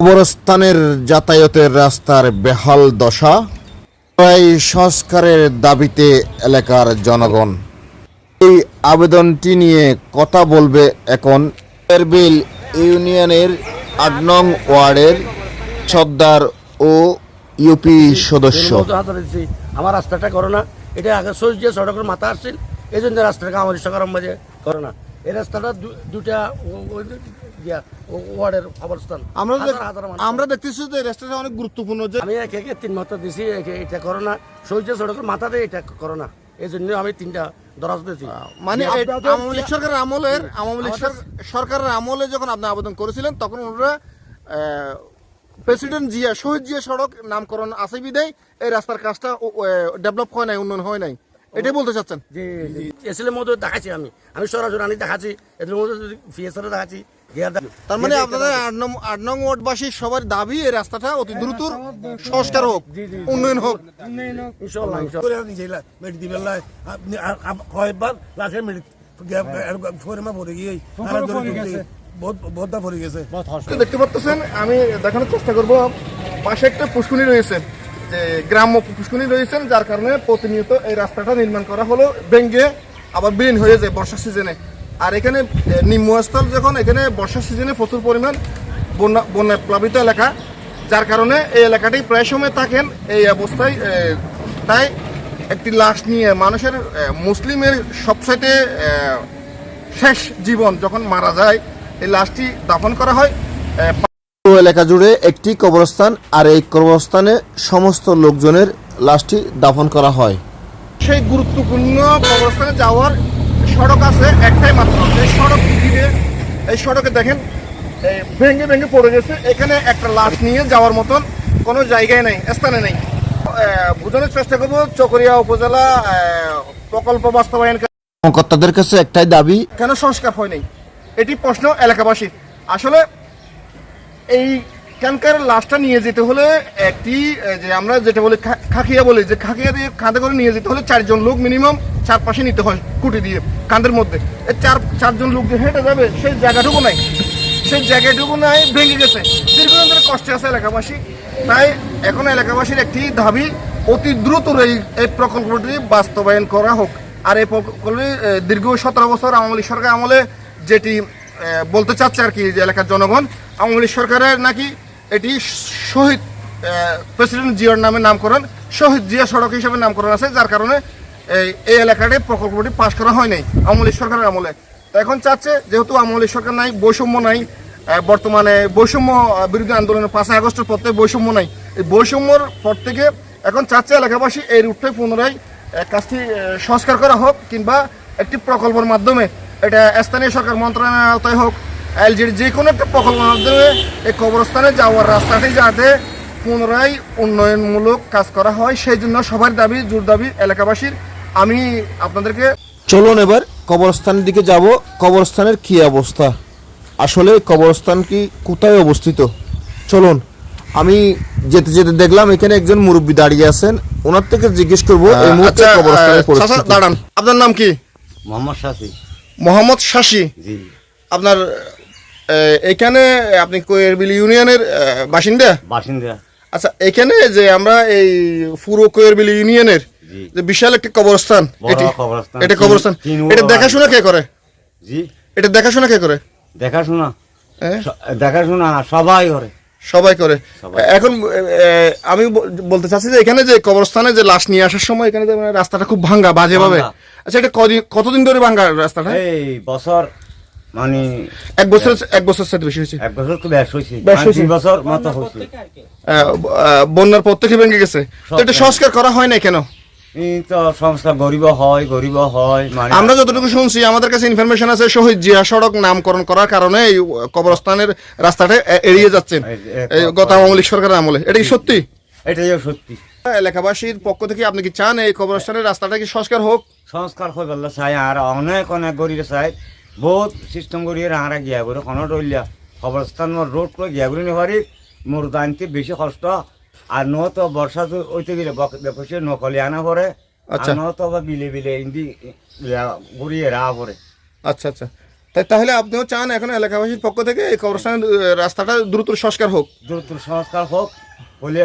কবরস্থানের যাতায়াতের রাস্তার বেহাল দশা প্রায় সংস্কারের দাবিতে এলাকার জনগণ। এই আবেদনটি নিয়ে কথা বলবে এখন এরবিল ইউনিয়নের আট নং ওয়ার্ডের সর্দার ও ইউপি সদস্য। আমার রাস্তাটা করো না। এটা আগে সোজ দিয়ে সড়কের মাথা আসছিল, এই জন্য রাস্তাটাকে আমার সরকার মাঝে করো না। এই রাস্তাটা দুটা ওয়ার্ডের অবস্থান আমরা। আমরা দেখতেছি যে রেস্টুরেন্ট অনেক গুরুত্বপূর্ণ যে আমি একে একে তিন মাত্রা দিছি একে- এটা করো না। সোজ দিয়ে সড়কের মাথাতে এটা করো না। এই জন্য আমি তিনটা দরাজ দিয়েছি। মানে যে আওয়ামী লীগ সরকারের আমলের আওয়ামী লীগ সরকারের আমলে যখন আপনি আবেদন করেছিলেন তখন ওনারা প্রেসিডেন্ট জিয়া শহীদ জিয়া সড়ক নামকরণ আছে বিদায় এই রাস্তার কাজটা ডেভেলপ হয় নাই উন্নয়ন হয় নাই। এটাই বলতে চাচ্ছেন? মধ্যে দেখাচ্ছি আমি। আমি সরাসরি দেখাচ্ছি। এদের মধ্যে ফিএসআর দেখাচ্ছি তার মানে আপনাদের আট নং ওয়ার্ডবাসীর সবার দাবি এই রাস্তাটা অতি দ্রুত সংস্কার হোক। উন্নয়ন হোক। কয়েকবার গিয়ে গেছে। দেখতে পাচ্ছেন আমি দেখানোর চেষ্টা করব। পাশে একটা পুষ্কুনি রয়েছে যে গ্রাম্য পুষ্কুনি রয়েছেন যার কারণে প্রতিনিয়ত এই রাস্তাটা নির্মাণ করা হলো ভেঙ্গে আবার বিলীন হয়ে যায় বর্ষা সিজনে আর এখানে নিম্নস্থল যখন, এখানে বর্ষার সিজনে প্রচুর পরিমাণ বন্যা বন্যা প্লাবিত এলাকা। যার কারণে এই এলাকাটি প্রায় সময় থাকেন এই অবস্থায় তাই একটি লাশ নিয়ে মানুষের মুসলিমের সবসাইতে শেষ জীবন যখন মারা যায়, এই লাশটি দাফন করা হয়। এলাকা জুড়ে একটি কবরস্থান আর এই কবরস্থানে সমস্ত লোকজনের লাশটি দাফন করা হয়। সেই গুরুত্বপূর্ণ কবরস্থানে যাওয়ার সড়ক আছে একটাই মাত্র এই সড়ক দিয়ে এই সড়কে দেখেন এই ভেঙে ভেঙে পড়ে গেছে। এখানে একটা লাশ নিয়ে যাওয়ার মতন কোনো জায়গায় নেই স্থানে নেই। বোঝানোর চেষ্টা করব চকরিয়া উপজেলা প্রকল্প বাস্তবায়ন কর্মকর্তাদের কাছে একটাই দাবি। কেন সংস্কার হয়নি এটি প্রশ্ন এলাকাবাসীর। আসলে এই ক্যানকার লাশটা নিয়ে যেতে হলে একটি যে আমরা যেটা বলি খাকিয়া বলি, যে খাকিয়া দিয়ে কাঁধে করে নিয়ে যেতে হলে চারজন লোক মিনিমাম চার পাশে নিতে হয় কুটি দিয়ে কাঁধের মধ্যে। চার চারজন লোক যে হেঁটে যাবে, সেই জায়গাটুকু নাই। সেই জায়গাটুকু নাই, ভেঙে গেছে। দীর্ঘদিন ধরে কষ্টে আছে এলাকাবাসী। তাই এখন এলাকাবাসীর একটি দাবি, অতি দ্রুত এই এই প্রকল্পটি বাস্তবায়ন করা হোক। আর এই প্রকল্পে দীর্ঘ সতেরো বছর আওয়ামী সরকার আমলে যেটি বলতে চাচ্ছে আর কি, যে এলাকার জনগণ, আওয়ামী সরকারের নাকি এটি শহীদ প্রেসিডেন্ট জিয়ার নামে নামকরণ, শহীদ জিয়া সড়ক হিসেবে নামকরণ আছে, যার কারণে এই এলাকাতে প্রকল্পটি পাশ করা হয় নাই আওয়ামী লীগ সরকারের আমলে। তো এখন চাচ্ছে, যেহেতু আওয়ামী লীগ সরকার নাই, বৈষম্য নাই বর্তমানে বৈষম্য বিরোধী আন্দোলনের পাঁচই আগস্টের পর থেকে বৈষম্য নাই। এই বৈষম্যর পর থেকে এখন চাচ্ছে এলাকাবাসী এই রুটটাই পুনরায় কাজটি সংস্কার করা হোক কিংবা একটি প্রকল্পের মাধ্যমে, এটা স্থানীয় সরকার মন্ত্রণালয়ের আওতায় হোক এলজির যে কোনো একটা প্রকল্পের মাধ্যমে এই কবরস্থানে যাওয়ার রাস্তাটি যাতে পুনরায় উন্নয়নমূলক কাজ করা হয় সেই জন্য সবার দাবি জোর দাবি এলাকাবাসীর। আমি আপনাদেরকে চলুন এবার কবরস্থানের দিকে যাব। কবরস্থানের কি অবস্থা? আসলে কবরস্থান কি কোথায় অবস্থিত? চলুন আমি যেতে যেতে দেখলাম এখানে একজন মুরব্বী দাঁড়িয়ে আছেন। ওনার থেকে জিজ্ঞেস করব এই মুহূর্তে আচ্ছা, কবরস্থানের পরিস্থিতি। দাঁড়ান। আপনার নাম কি? মোহাম্মদ শাসি। মোহাম্মদ শাসি? জি। আপনার এখানে আপনি কোয়েরবিল ইউনিয়নের বাসিন্দা? বাসিন্দা। আচ্ছা এখানে যে আমরা এই পুরো কোয়েরবিল ইউনিয়নের যে বিশাল একটা কবরস্থান এটি কবরস্থান, এটা কবরস্থান। এটা দেখাশোনা কে করে? জি। এটা দেখাশোনা কে করে? দেখাশোনা। হ্যাঁ? দেখাশোনা সবাই করে। সবাই করে। এখন আমি বলতে চাচ্ছি যে এখানে যে কবরস্থানে যে লাশ নিয়ে আসার সময় এখানে মানে রাস্তাটা খুব ভাঙ্গা বাজে ভাবে আচ্ছা এটা কদিন কতদিন ধরে ভাঙ্গা রাস্তাটা? এই বছর মানে এক বছর এক বছর সাথে বেশি হয়েছে। এক বছর তো ব্যাস হয়েছে। মানে। দুই বছর মতো হয়েছে। বন্যার পর থেকে ভেঙে গেছে। তো এটা সংস্কার করা হয় না কেন? তো সংস্থা গরিব হয় গরিব হয় মানে আমরা যতটুকু শুনছি আমাদের কাছে ইনফরমেশন আছে শহীদ জিয়া সড়ক নামকরণ করার কারণে এই কবরস্থানের রাস্তাটা এড়িয়ে যাচ্ছেন। এই গত আওয়ামী লীগ সরকারের আমলে। এটা কি সত্যি? এটাই সত্যি। এলাকাবাসীর পক্ষ থেকে আপনি কি চান এই কবরস্থানের রাস্তাটা কি সংস্কার হোক? সংস্কার হয়ে বললে চাই আর অনেক অনেক গরিব চাই বহুত সিস্টেম করি আরা গিয়া করে কোনো রইলা খবরস্থান মোর রোড করে গিয়া করে নেবারি মোর দানতে বেশি কষ্ট। আর ন তো বর্ষা তো ওইতে গেলে বেপসে নকলি আনা পরে আচ্ছা। ন তো বা বিলে বিলে ইন্দি ঘুরিয়ে রা পরে আচ্ছা আচ্ছা। তাই তাহলে আপনিও চান এখন এলাকাবাসীর পক্ষ থেকে এই কবরস্থানের রাস্তাটা দ্রুত সংস্কার হোক দ্রুত সংস্কার হোক হলে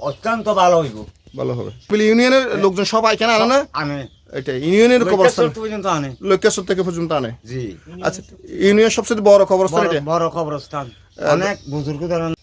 অত্যন্ত ভালো হইব। ভালো হবে। বলি ইউনিয়নের লোকজন সব এখানে আনে না? আনে। এটা ইউনিয়নের কবরস্থান। পর্যন্ত আনে। লোকেশ্বর থেকে পর্যন্ত আনে। জি। আচ্ছা ইউনিয়ন সবচেয়ে বড় কবরস্থান বড়- এটা? বড় কবরস্থান। অনেক বুজুর্গ ধরেন